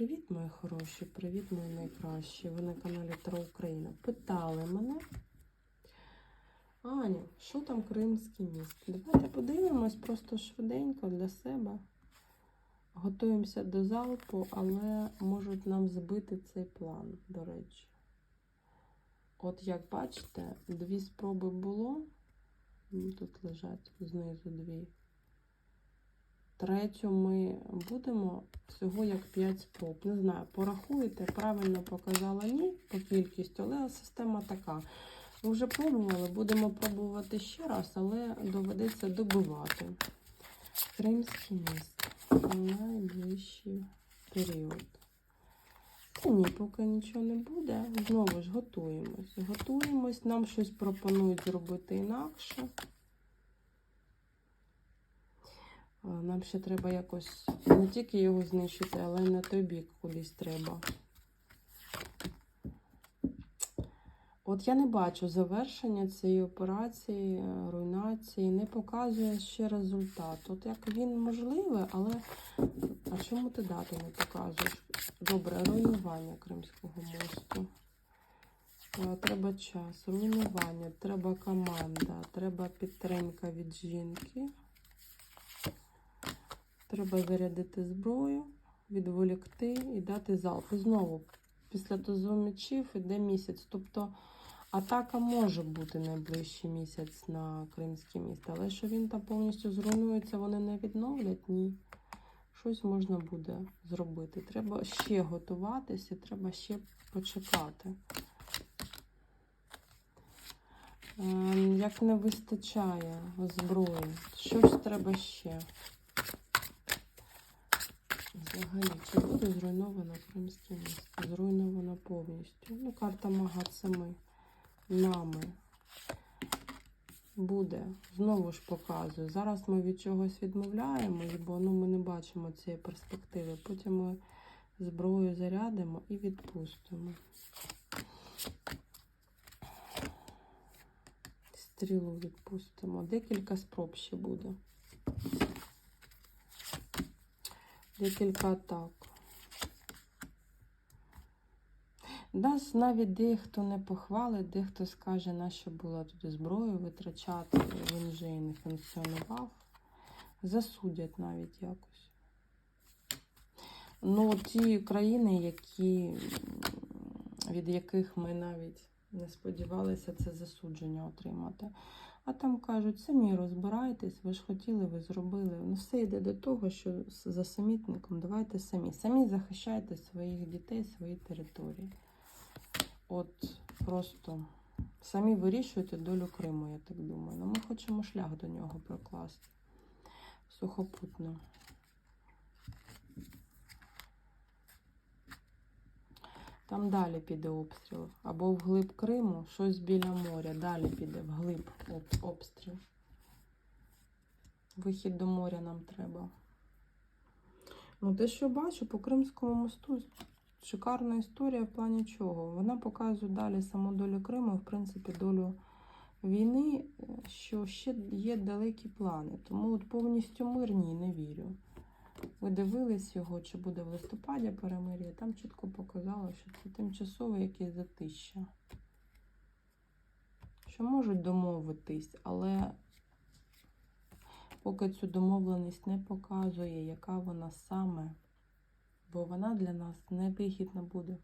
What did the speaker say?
Привіт, мої хороші, привіт, мої найкращі. Ви на каналі Таро Україна. Питали мене, Аню, що там Кримський міст? Давайте подивимось просто швиденько для себе. Готуємося до залпу, але можуть нам збити цей план, до речі. От як бачите, дві спроби було. Тут лежать знизу дві. Третю ми будемо всього як 5 спроб. Не знаю, порахуєте, правильно показала ні по кількістю, але система така. Ми вже пробували, будемо пробувати ще раз, але доведеться добивати. Кримський міст найближчий період. Та ні, поки нічого не буде. Знову ж готуємось. Готуємось, нам щось пропонують зробити інакше. А, Нам ще треба якось не тільки його знищити, але й на той бік кудись треба. От я не бачу завершення цієї операції, е, руйнації, не показує ще результат. От як він можливий, але а чому ти дату не показуєш? Добре, руйнування Кримського мосту. Е, Треба час, руйнування, треба команда, треба підтримка від жінки. Треба зарядити зброю, відволікти і дати залп. І знову, після тузу мечів іде місяць. Тобто атака може бути найближчий місяць на Кримське місто. Але що він там повністю зруйнується, вони не відновлять, ні. Щось можна буде зробити. Треба ще готуватися, треба ще почекати. Ем, Як не вистачає зброї, щось треба ще. Взагалі, чи буде зруйновано Кримське місто? Зруйновано повністю. Ну, карта Мага це ми. Нами. Буде. Знову ж показую. Зараз ми від чогось відмовляємось, бо ну, ми не бачимо цієї перспективи. Потім ми зброю зарядимо і відпустимо. Стрілу відпустимо. Декілька спроб ще буде. Декілька атак. Нас навіть дехто не похвалить, дехто скаже, нащо було туди зброю витрачати, він вже і не функціонував. Засудять навіть якось. Ну, ті країни, які, від яких ми навіть не сподівалися це засудження отримати. А там кажуть, самі розбирайтесь, ви ж хотіли, ви зробили. Ну, все йде до того, що за самітником давайте самі. Самі захищайте своїх дітей, свої території. От просто самі вирішуйте долю Криму, я так думаю. Ну, ми хочемо шлях до нього прокласти. Сухопутно. Там далі піде обстріл. Або вглиб Криму, щось біля моря. Далі піде вглиб об- обстріл. Вихід до моря нам треба. Ну, те, що бачу, по Кримському мосту шикарна історія в плані чого. Вона показує далі саму долю Криму, в принципі, долю війни, е, що ще є далекі плани. Тому от повністю мирні не вірю. Ви дивились його, чи буде в листопаді перемир'я, там чітко показало, що це тимчасове якесь затища. Що можуть домовитись, але поки цю домовленість не показує, яка вона саме, бо вона для нас не вигідна буде.